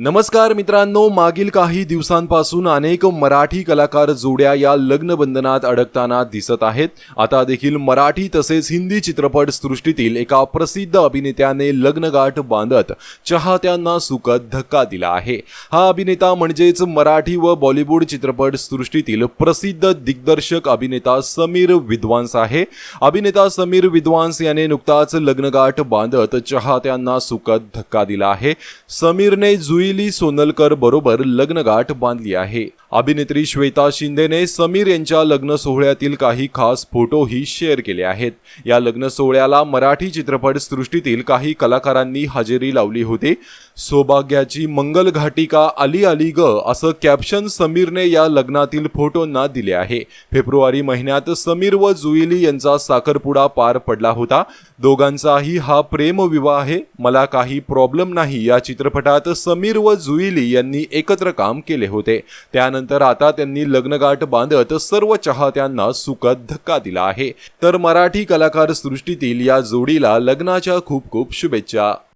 नमस्कार मित्रांनो मागील काही दिवसांपासून अनेक मराठी कलाकार जोड्या या लग्नबंधनात अडकताना दिसत आहेत. आता देखील मराठी तसेच हिंदी चित्रपट सृष्टीतील एका प्रसिद्ध अभिनेत्याने लग्नगाठ बांधत चाहत्यांना सुखद धक्का दिला आहे. हा अभिनेता म्हणजेच मराठी व बॉलिवूड चित्रपट सृष्टीतील प्रसिद्ध दिग्दर्शक अभिनेता समीर विद्वांस आहे. अभिनेता समीर विद्वांस याने नुकताच लग्नगाठ बांधत चाहत्यांना सुखद धक्का दिला आहे. समीरने जुई जुईली सोनलकर बरोबर लग्नगाठ बांधली आहे. अभिनेत्री श्वेता शिंदेने समीर यांच्या लग्न सोहळ्यातील काही खास फोटोही शेअर केले आहेत. या लग्न सोहळ्याला मराठी चित्रपट सृष्टीतील काही कलाकारांनी हजेरी लावली होती. सौभाग्याची मंगल घाटिका आली आली ग असं कॅप्शन समीरने या लग्नातील फोटोंना दिले आहे. फेब्रुवारी महिन्यात समीर व जुईली यांचा साखरपुडा पार पडला होता. दोघांचाही हा प्रेमविवाह आहे. मला काही प्रॉब्लेम नाही. या चित्रपटात समीर व जुईली यांनी एकत्र काम केले होते. त्यानंतर आता त्यांनी लग्नगाठ बांधत सर्व चाहत्यांना सुखद धक्का दिला आहे. तर मराठी कलाकार सृष्टीतील या जोडीला लग्नाच्या खूप खूप शुभेच्छा.